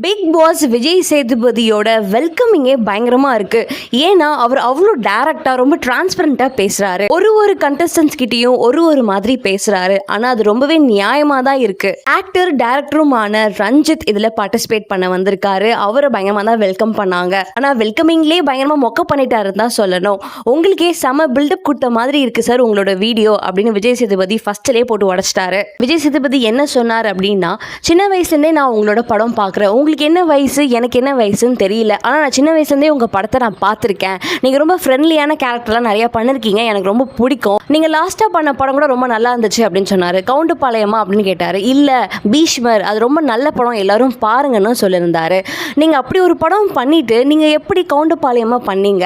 Big Boss Vijay சேதுபதியோட வெல்கமிங்கே பயங்கரமா இருக்கு. ஏன்னா அவர் அவ்வளோ டேரக்டா ரொம்ப டிரான்ஸ்பரண்டா பேசுறாரு. ஒரு ஒரு கண்டஸ்டன்ஸ் கிட்டயும் ஒரு ஒரு மாதிரி பேசுறாரு. ஆனா அது ரொம்பவே நியாயமா தான் இருக்கு. ஆக்டர் டேரக்டருமான ரஞ்சித் இதுல பார்ட்டிசிபேட் பண்ண வந்திருக்காரு. அவரை பயங்கரமா தான் வெல்கம் பண்ணாங்க. ஆனா வெல்கமிங்லேயே பயங்கரமா மொக்க பண்ணிட்டாருன்னு தான் சொல்லணும். உங்களுக்கே செம பில்டப் கொடுத்த மாதிரி இருக்கு சார் உங்களோட வீடியோ அப்படின்னு விஜய் சேதுபதி ஃபர்ஸ்ட்லேயே போட்டு உடச்சிட்டாரு. விஜய் சேதுபதி என்ன சொன்னார் அப்படின்னா சின்ன வயசுலேருந்தே நான் உங்களோட படம் பார்க்குறேன். உங்களுக்கு என்ன வயசு எனக்கு என்ன வயசுன்னு தெரியல. ஆனால் நான் சின்ன வயசுலேருந்தே உங்கள் படத்தை நான் பார்த்துருக்கேன். நீங்கள் ரொம்ப ஃப்ரெண்ட்லியான கேரக்டர்லாம் நிறையா பண்ணிருக்கீங்க. எனக்கு ரொம்ப பிடிக்கும். நீங்கள் லாஸ்ட்டாக பண்ண படம் கூட ரொம்ப நல்லா இருந்துச்சு அப்படின்னு சொன்னார். கவுண்டுப்பாளையமா அப்படின்னு கேட்டார். இல்லை பீஷ்மர் அது ரொம்ப நல்ல படம். எல்லாரும் பாருங்கன்னு சொல்லியிருந்தாரு. நீங்கள் அப்படி ஒரு படம் பண்ணிட்டு நீங்கள் எப்படி கவுண்டுப்பாளையமா பண்ணீங்க?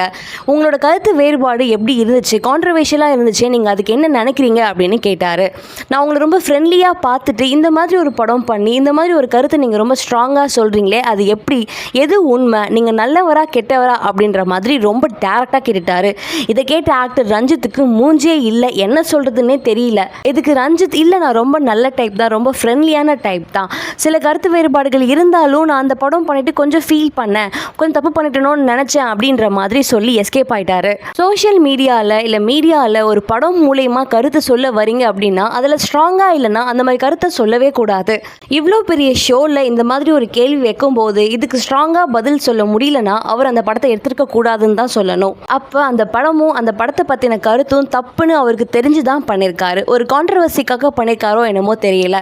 உங்களோட கருத்து வேறுபாடு எப்படி இருந்துச்சு? கான்ட்ரவர்ஷியலாக இருந்துச்சு. நீங்கள் அதுக்கு என்ன நினைக்கிறீங்க அப்படின்னு கேட்டார். நான் உங்களை ரொம்ப ஃப்ரெண்ட்லியாக பார்த்துட்டு இந்த மாதிரி ஒரு படம் பண்ணி இந்த மாதிரி ஒரு கருத்தை நீங்கள் ரொம்ப ஸ்ட்ராங்காக சொல்கிறீங்களே அது எப்படி? எது உண்மை? நீங்கள் நல்லவரா கெட்டவரா அப்படின்ற மாதிரி ரொம்ப டேரக்டாக கேட்டுட்டாரு. இதை கேட்ட ஆக்டர் ரஞ்சித்துக்கு மூஞ்சே இல்லை. என்ன சொல்கிறதுனே தெரியல. இதுக்கு ரஞ்சித்? இல்லை நான் ரொம்ப நல்ல டைப் தான். ரொம்ப ஃப்ரெண்ட்லியான டைப் தான். சில கருத்து வேறுபாடுகள் இருந்தாலும் நான் அந்த படம் பண்ணிட்டு கொஞ்சம் ஃபீல் பண்ணேன். கொஞ்சம் தப்பு பண்ணிட்டேனோன்னு நினச்சேன் அப்படின்ற மாதிரி சொல்லி எஸ்கேப் ஆயிட்டாரு. சோஷியல் மீடியாவில் இல்லை மீடியாவில் ஒரு படம் மூலயமா கருத்து சொல்ல வரீங்க அப்படின்னா அதில் ஸ்ட்ராங்காக இல்லைன்னா அந்த மாதிரி கருத்தை சொல்லவே கூடாது. இவ்வளோ பெரிய ஷோவில் இந்த மாதிரி ஒரு கேள்வி வைக்கும்போது இதுக்கு ஸ்ட்ராங்காக பதில் சொல்ல முடியலனா அவர் அந்த படத்தை எடுத்திருக்க கூடாதுன்னு தான் சொல்லணும். அப்போ அந்த படமும் அந்த படத்தை பற்றின கருத்தும் தப்புன்னு அவருக்கு தெரிஞ்சு தான் பண்ணியிருக்காரு ஒரு கான்ட்ரவர்சிக்காக பண்ணியிருக்காரோ என்னமோ தெரியல.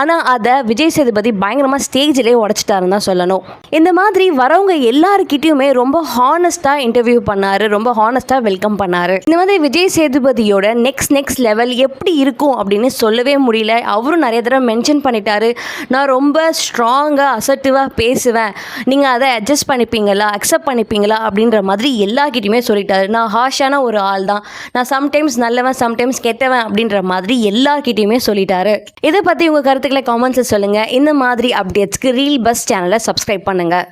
ஆனால் அதை விஜய் சேதுபதி பயங்கரமாக ஸ்டேஜ்லேயே உடச்சிட்டாருன்னு தான் சொல்லணும். இந்த மாதிரி வரவங்க எல்லாருக்கிட்டையுமே ரொம்ப ஹானஸ்ட்டாக இன்டர்வியூ பண்ணார். ரொம்ப ஹானஸ்ட்டாக வெல்கம் பண்ணார். இந்த மாதிரி விஜய் சேதுபதியோட நெக்ஸ்ட் நெக்ஸ்ட் லெவல் எப்படி இருக்கும் அப்படின்னு சொல்லவே முடியல. அவரும் நிறைய தடவை மென்ஷன் பண்ணிட்டாரு. நான் ரொம்ப ஸ்ட்ராங்காக அசர்ட்டிவாக பேசுவேன். நீங்கள் அதை அட்ஜஸ்ட் பண்ணிப்பீங்களா? அக்செப்ட் பண்ணிப்பீங்களா? அப்படின்ற மாதிரி எல்லாக்கிட்டையுமே சொல்லிட்டாரு. நான் ஹாஷான ஒரு ஆள் தான் நான் சம்டைம்ஸ் நல்லவன் சம்டைம்ஸ் கெட்டவன் அப்படின்ற மாதிரி எல்லார்கிட்டையுமே சொல்லிட்டாரு. இதை பற்றி உங்கள் கருத்துக்களை காமெண்ட்ஸில் சொல்லுங்கள் இந்த மாதிரி அப்டேட்ஸ்க்கு ரீல் பஸ் சேனலை சப்ஸ்கிரைப் பண்ணுங்கள்